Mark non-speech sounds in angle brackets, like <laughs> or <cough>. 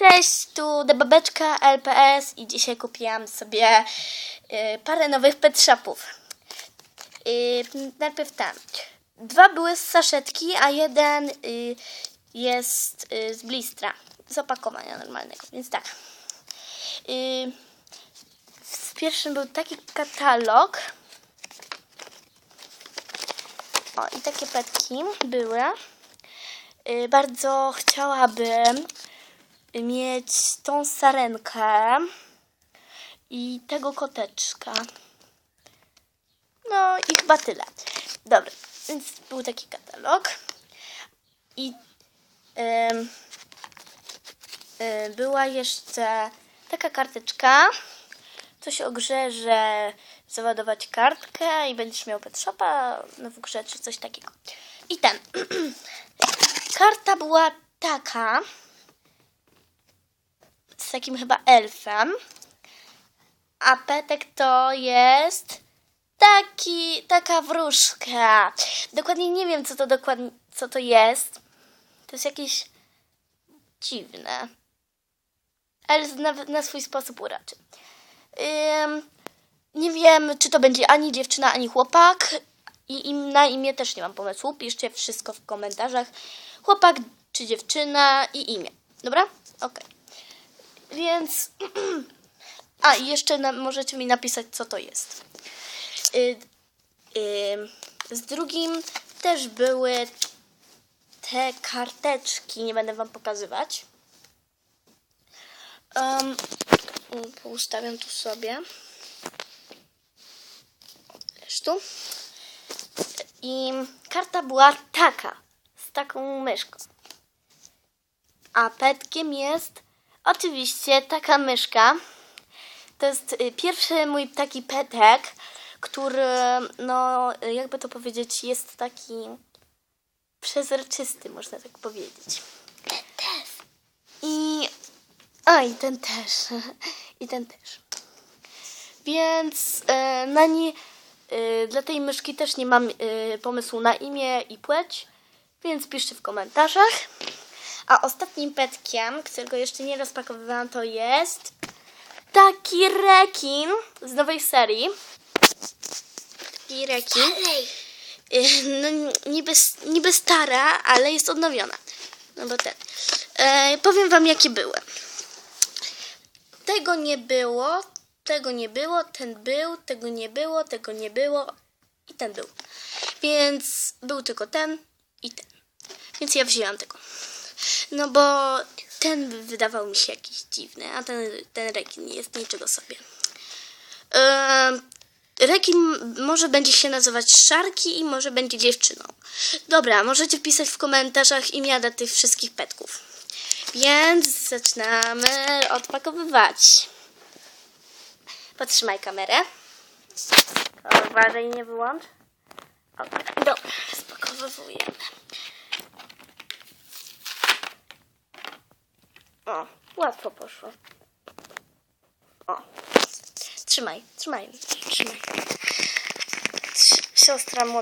Cześć, tu Debabeczka LPS i dzisiaj kupiłam sobie y, parę nowych pet shopów. Y, najpierw tam. Dwa były z saszetki, a jeden y, jest y, z blistra. Z opakowania normalnego, więc tak. Y, w pierwszym był taki katalog. O, i takie petki były. Y, bardzo chciałabym mieć tą sarenkę i tego koteczka. No i chyba tyle. Dobra, więc był taki katalog. I ym, y, była jeszcze taka karteczka. Coś o grze, że załadować kartkę i będziesz miał pet shopa no w grze, czy coś takiego. I ten. <clears throat> Karta była taka z takim chyba elfem. A petek to jest taki, taka wróżka. Dokładnie nie wiem, co to dokładnie, co to jest. To jest jakieś dziwne. Ale na, na swój sposób uraczy. Ym, nie wiem, czy to będzie ani dziewczyna, ani chłopak. I im, na imię też nie mam pomysłu. Piszcie wszystko w komentarzach. Chłopak czy dziewczyna i imię. Dobra? Okej. Więc. <clears throat> A, i jeszcze na, możecie mi napisać, co to jest. Y, y, z drugim też były te karteczki. Nie będę Wam pokazywać. Um, ustawiam tu sobie. Tu. I karta była taka, z taką myszką. A petkiem jest oczywiście taka myszka. To jest y, pierwszy mój taki petek, który, no, jakby to powiedzieć, jest taki przezroczysty, można tak powiedzieć. I. A, i ten też. <laughs> I ten też. Więc e, na nie, e, dla tej myszki też nie mam e, pomysłu na imię i płeć, więc piszcie w komentarzach. A ostatnim petkiem, którego jeszcze nie rozpakowywałam, to jest taki rekin z nowej serii. Taki rekin. Y, No, niby, niby stara, ale jest odnowiona. No bo ten. E, powiem wam, jakie były. Tego nie było, tego nie było, ten był, tego nie było, tego nie było i ten był. Więc był tylko ten i ten. Więc ja wzięłam tego. No bo ten wydawał mi się jakiś dziwny, a ten, ten rekin jest niczego sobie. Eee, rekin może będzie się nazywać Szarki i może będzie dziewczyną. Dobra, możecie wpisać w komentarzach imiona tych wszystkich petków. Więc zaczynamy odpakowywać. Podtrzymaj kamerę. Uważaj, nie wyłącz. Okej, dobra, spakowujemy. O, łatwo poszło. O. Trzymaj, trzymaj, trzymaj. Trz- Siostra młot.